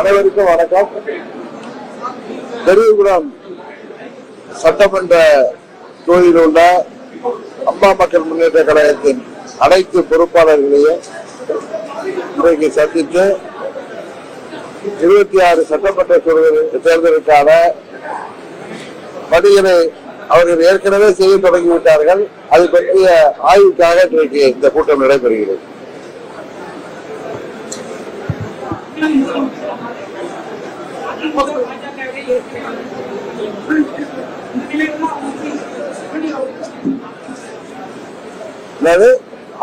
அனைவருக்கும் வணக்கம். பெரியகுளம் சட்டமன்ற தொகுதியில் உள்ள அம்மா மக்கள் முன்னேற்ற கழகத்தின் அனைத்து பொறுப்பாளர்களையும் இன்றைக்கு சந்தித்து இருபத்தி ஆறு சட்டமன்ற தேர்தலுக்கான பணிகளை அவர்கள் ஏற்கனவே செய்ய தொடங்கிவிட்டார்கள். அது பற்றிய ஆய்வுக்காக இன்றைக்கு இந்த கூட்டம் நடைபெறுகிறது.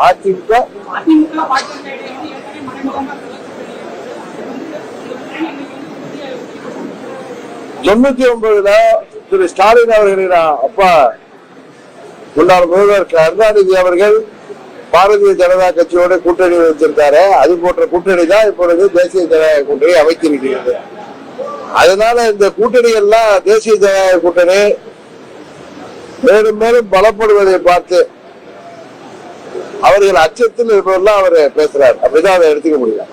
அதிமுக? தொண்ணூத்தி ஒன்பதுல திரு ஸ்டாலின் அவர்களின் அப்பா முன்னாள் முதல்வர் கருணாநிதி அவர்கள் பாரதிய ஜனதா கட்சியோட கூட்டணி வச்சிருக்காரு. அது போன்ற கூட்டணி தான் இப்பொழுது தேசிய ஜனநாயக கூட்டணி அமைத்திருக்கிறது. அதனால இந்த கூட்டணி எல்லாம் தேசிய ஜனநாயக கூட்டணி மேலும் மேலும் பலப்படுவதை பார்த்து அவர்கள் அச்சத்தில் இருப்பதெல்லாம் அவர் பேசுறார். அப்படிதான் அதை எடுத்துக்க முடியும்.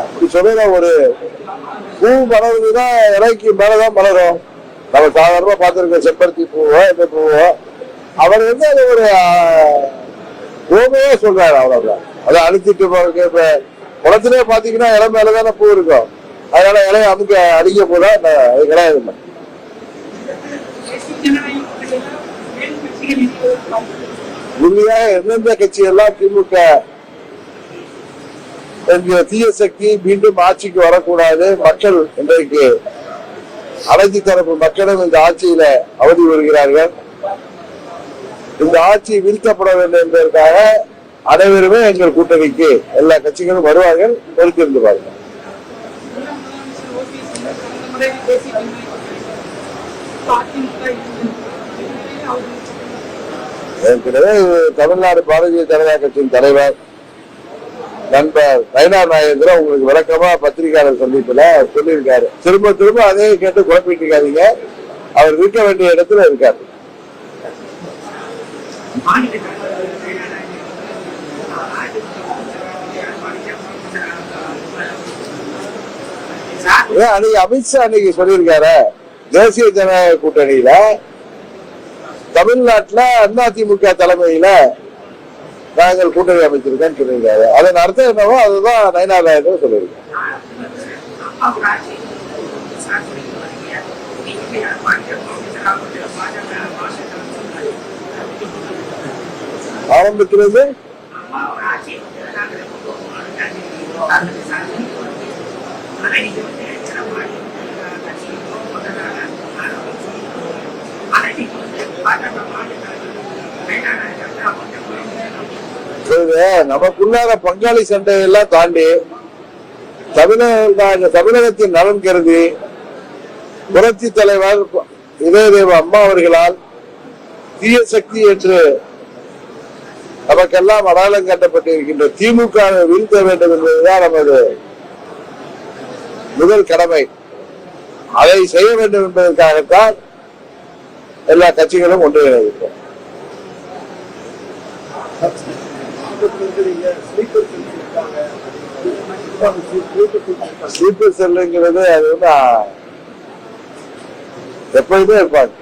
அப்படி சொல்லுற ஒரு பூ மலருதுன்னா இலைக்கு மேலதான் மலரும். நம்ம சாதாரணமா பார்த்திருக்க செப்பருத்தி பூவோ இந்த பூவோ அவர் வந்து அது ஒரு பூமையே சொல்றாரு அவ்வளவுதான் அதை அழுத்திட்டு போறதுக்கு இப்ப குளத்திலே பாத்தீங்கன்னா இலை மேலதான பூ இருக்கும். அதனால இலையை அமுக்க அடிக்க போதா அது கிடையாது உண்மையாக எந்தெந்த கட்சி எல்லாம் திமுக என்கிற தீய சக்தி மீண்டும் ஆட்சிக்கு வரக்கூடாது. மக்கள் இன்றைக்கு அனைத்து தரப்பு மக்களும் இந்த ஆட்சியில அவதி வருகிறார்கள். இந்த ஆட்சி வீழ்த்தப்பட வேண்டும் என்பதற்காக அனைவருமே எங்கள் கூட்டணிக்கு எல்லா கட்சிகளும் வருவார்கள் பொறுத்திருந்து பாருங்கள். ஏற்கனவே தமிழ்நாடு பாரதிய ஜனதா கட்சியின் தலைவர் நண்பர் நயனார் நாயந்திரன் உங்களுக்கு விளக்கமா பத்திரிகையாளர் சந்திப்புல சொல்லியிருக்காரு. திரும்ப திரும்ப அதே கேட்டு குழப்பிட்டு இருக்காதீங்க அவர் இருக்க வேண்டிய இடத்துல இருக்காரு. ஏன் அன்னைக்கு அமித்ஷா அன்னைக்கு சொல்லியிருக்காரு தேசிய ஜனநாயக கூட்டணியில தமிழ்நாட்டுல அதிமுக தலைமையில நாங்கள் கூட்டணி அமைச்சிருக்கேன்னு சொல்லியிருக்காரு அதன் அர்த்தம் என்னவோ அதுதான் நயனார் நாயகர் சொல்லியிருக்காரு ஆரம்பத்திலிருந்து இது நமக்குள்ளார பங்காளி சண்டை எல்லாம் தாண்டி தமிழக தமிழகத்தின் நலன் கருதி புரட்சி தலைவர் இதயதேவ அம்மா அவர்களால் தீய சக்தி என்று நமக்கெல்லாம் அடையாளம் காட்டப்பட்டிருக்கின்ற திமுக வீழ்த்த வேண்டும் என்பதுதான் நமது முதல் கடமை. அதை செய்ய வேண்டும் என்பதற்காகத்தான் எல்லா கட்சிகளும் ஒன்று இணைகிறோம் ஸ்லீப்பர் செல்லுங்கிறது அது வந்து ஆ, இருப்பாங்க.